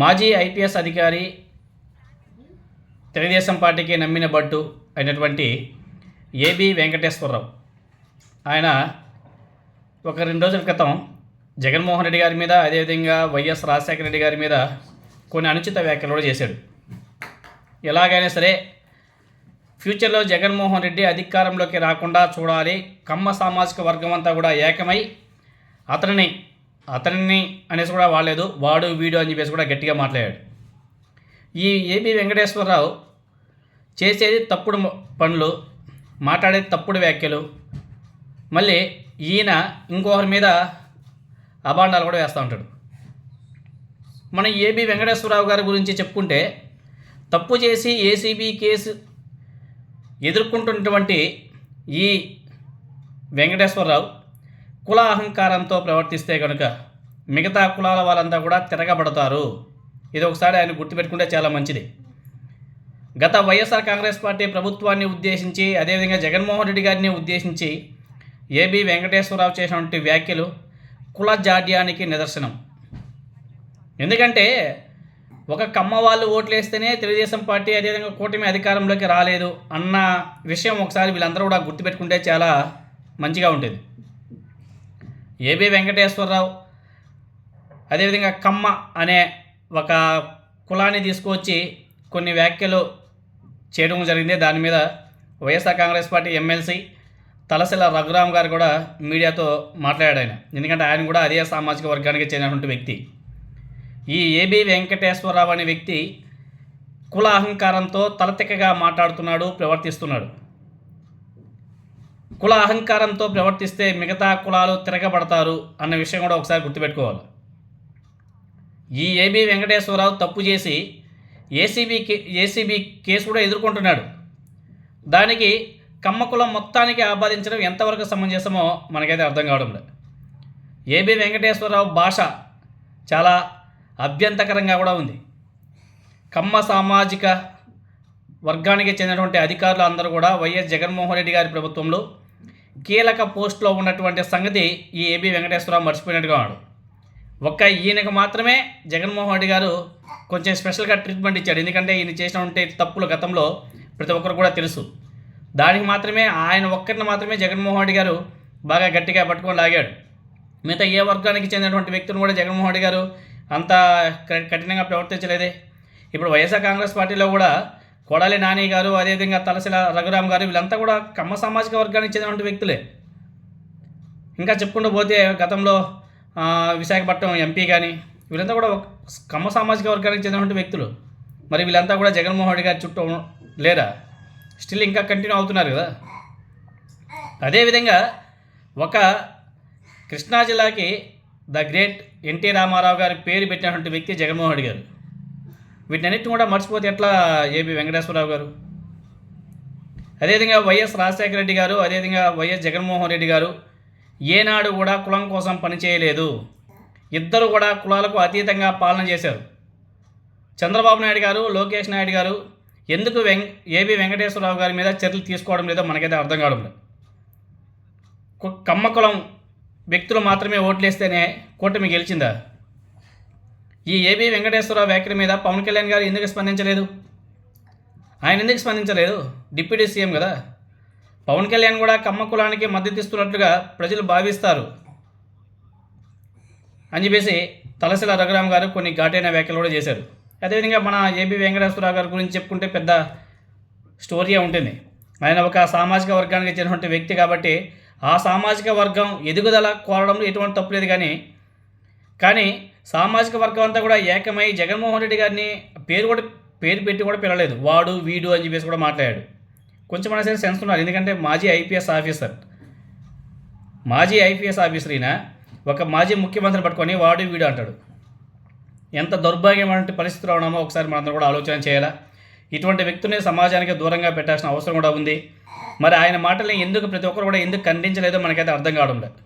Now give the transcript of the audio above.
మాజీ ఐపీఎస్ అధికారి తెలుగుదేశం పార్టీకి నమ్మిన బట్టు అయినటువంటి ఏబి వెంకటేశ్వరరావు. ఆయన ఒక రెండు రోజుల క్రితం జగన్మోహన్ రెడ్డి గారి మీద అదేవిధంగా వైఎస్ రాజశేఖర రెడ్డి గారి మీద కొన్ని అనుచిత వ్యాఖ్యలు కూడా చేశాడు. ఎలాగైనా సరే ఫ్యూచర్లో జగన్మోహన్ రెడ్డి అధికారంలోకి రాకుండా చూడాలి. కమ్మ సామాజిక వర్గం అంతా కూడా ఏకమై అతనిని అతనిని అనేసి కూడా వాడలేదు. వాడు వీడు అని చెప్పేసి కూడా గట్టిగా మాట్లాడాడు. ఈ ఏబి వెంకటేశ్వరరావు చేసేది తప్పుడు పనులు మాట్లాడేది తప్పుడు వ్యాఖ్యలు మళ్ళీ ఈయన ఇంకొకరి మీద అభాండాలు కూడా వేస్తూ ఉంటాడు. మన ఏబి వెంకటేశ్వరరావు గారి గురించి చెప్పుకుంటే తప్పు చేసి ఏసీబీ కేసు ఎదుర్కొంటున్నటువంటి ఈ వెంకటేశ్వరరావు కుల అహంకారంతో ప్రవర్తిస్తే కనుక మిగతా కులాల వాళ్ళంతా కూడా తిరగబడతారు. ఇది ఒకసారి ఆయన గుర్తుపెట్టుకుంటే చాలా మంచిది. గత వైఎస్ఆర్ కాంగ్రెస్ పార్టీ ప్రభుత్వాన్ని ఉద్దేశించి అదేవిధంగా జగన్మోహన్ రెడ్డి గారిని ఉద్దేశించి ఏబి వెంకటేశ్వరరావు చేసినటువంటి వ్యాఖ్యలు కుల జాడ్యానికి నిదర్శనం. ఎందుకంటే ఒక కమ్మ వాళ్ళు ఓట్లేస్తేనే తెలుగుదేశం పార్టీ అదేవిధంగా కూటమి అధికారంలోకి రాలేదు అన్న విషయం ఒకసారి వీళ్ళందరూ కూడా గుర్తుపెట్టుకుంటే చాలా మంచిగా ఉంటుంది. ఏబి వెంకటేశ్వరరావు. అదేవిధంగా కమ్మ అనే ఒక కులాన్ని తీసుకువచ్చి కొన్ని వ్యాఖ్యలు చేయడం జరిగింది. దాని మీద వైఎస్ఆర్ కాంగ్రెస్ పార్టీ ఎమ్మెల్సీ తలసిల రఘురామ్ గారు కూడా మీడియాతో మాట్లాడాడు ఆయన. ఎందుకంటే ఆయన కూడా అదే సామాజిక వర్గానికి చెందినటువంటి వ్యక్తి. ఈ ఏబి వెంకటేశ్వరరావు అనే వ్యక్తి కుల అహంకారంతో తలతిక్కగా మాట్లాడుతున్నాడు ప్రవర్తిస్తున్నాడు. కుల అహంకారంతో ప్రవర్తిస్తే మిగతా కులాలు తిరగబడతారు అన్న విషయం కూడా ఒకసారి గుర్తుపెట్టుకోవాలి. ఈ ఏబి వెంకటేశ్వరరావు తప్పు చేసి ఏసీబీ కే ఏసీబీ కేసు కూడా ఎదుర్కొంటున్నాడు. దానికి కమ్మ కులం మొత్తానికి ఆపాదించడం ఎంతవరకు సమంజసమో మనకైతే అర్థం కావడం లేదు. ఏబి వెంకటేశ్వరరావు భాష చాలా అభ్యంతకరంగా కూడా ఉంది. కమ్మ సామాజిక వర్గానికి చెందినటువంటి అధికారులు అందరూ కూడా వైఎస్ జగన్మోహన్ రెడ్డి గారి ప్రభుత్వంలో కీలక పోస్టులో ఉన్నటువంటి సంగతి ఈ ఏబి వెంకటేశ్వరరావు మర్చిపోయినట్టుగా ఉన్నాడు. ఒక్క ఈయనకు మాత్రమే జగన్మోహన్ రెడ్డి గారు కొంచెం స్పెషల్గా ట్రీట్మెంట్ ఇచ్చాడు. ఎందుకంటే ఈయన చేసినటువంటి తప్పులు గతంలో ప్రతి ఒక్కరు కూడా తెలుసు. దానికి మాత్రమే ఆయన ఒక్కరిని మాత్రమే జగన్మోహన్ రెడ్డి గారు బాగా గట్టిగా పట్టుకొని లాగాడు. మిగతా ఏ వర్గానికి చెందినటువంటి వ్యక్తులను కూడా జగన్మోహన్ రెడ్డి గారు అంత కఠినంగా ప్రవర్తించలేదే. ఇప్పుడు వైఎస్ఆర్ కాంగ్రెస్ పార్టీలో కూడా కొడాలి నాని గారు అదేవిధంగా తలసిల రఘురామ్ గారు వీళ్ళంతా కూడా కమ్మ సామాజిక వర్గానికి చెందినటువంటి వ్యక్తులే. ఇంకా చెప్పుకుంటూ పోతే గతంలో విశాఖపట్నం ఎంపీ కానీ వీళ్ళంతా కూడా కమ్మ సామాజిక వర్గానికి చెందినటువంటి వ్యక్తులు. మరి వీళ్ళంతా కూడా జగన్మోహన్ రెడ్డి గారి చుట్టూ లేరా? స్టిల్ ఇంకా కంటిన్యూ అవుతున్నారు కదా? అదేవిధంగా ఒక కృష్ణా జిల్లాకి ద గ్రేట్ ఎన్టీ రామారావు గారి పేరు పెట్టినటువంటి వ్యక్తి జగన్మోహన్ రెడ్డి గారు. వీటినన్నిటిని కూడా మర్చిపోతే ఎట్లా ఏపీ వెంకటేశ్వరరావు గారు? అదేవిధంగా వైఎస్ రాజశేఖర రెడ్డి గారు అదేవిధంగా వైఎస్ జగన్మోహన్ రెడ్డి గారు ఏనాడు కూడా కులం కోసం పనిచేయలేదు ఇద్దరు కూడా కులాలకు అతీతంగా పాలన చేశారు. చంద్రబాబు నాయుడు గారు లోకేష్ నాయుడు గారు ఎందుకు వెం ఏబి వెంకటేశ్వరరావు గారి మీద చర్యలు తీసుకోవడం లేదో మనకైతే అర్థం కావడం లేదు. కమ్మకులం కమ్మ కులం వ్యక్తులు మాత్రమే ఓట్లేస్తేనే కూటమి గెలిచిందా? ఈ ఏబి వెంకటేశ్వరరావు వ్యాఖ్యల మీద పవన్ కళ్యాణ్ గారు ఎందుకు స్పందించలేదు? ఆయన ఎందుకు స్పందించలేదు? డిప్యూటీ సీఎం కదా. పవన్ కళ్యాణ్ కూడా కమ్మ కులానికి మద్దతు ఇస్తున్నట్లుగా ప్రజలు భావిస్తారు. అని చెప్పేసి తలసిల రఘురామ్ గారు కొన్ని ఘాటైన వ్యాఖ్యలు కూడా చేశారు. అదేవిధంగా మన ఏబి వెంకటేశ్వరరావు గారి గురించి చెప్పుకుంటే పెద్ద స్టోరీ ఉంటుంది. ఆయన ఒక సామాజిక వర్గానికి చెందినటువంటి వ్యక్తి కాబట్టి ఆ సామాజిక వర్గం ఎదుగుదల కోరడంలో ఎటువంటి తప్పు లేదు కానీ కానీ సామాజిక వర్గం అంతా కూడా ఏకమై జగన్మోహన్ రెడ్డి గారిని పేరు కూడా పేరు పెట్టి కూడా పిలవలేదు. వాడు వీడు అని చెప్పేసి కూడా మాట్లాడాడు. కొంచెం మన సరే సెన్స్ ఉన్నారు ఎందుకంటే మాజీ ఐపీఎస్ ఆఫీసర్. మాజీ ఐపీఎస్ ఆఫీసర్ ఈయన ఒక మాజీ ముఖ్యమంత్రిని పట్టుకొని వాడు వీడు అంటాడు. ఎంత దౌర్భాగ్యమైనటువంటి పరిస్థితిలో ఉన్నామో ఒకసారి మనందరం కూడా ఆలోచన చేయాలా? ఇటువంటి వ్యక్తుల్ని సమాజానికి దూరంగా పెట్టాల్సిన అవసరం కూడా ఉంది. మరి ఆయన మాటల్ని ఎందుకు ప్రతి ఒక్కరు కూడా ఎందుకు ఖండించలేదో మనకైతే అర్థం కావడం లేదు.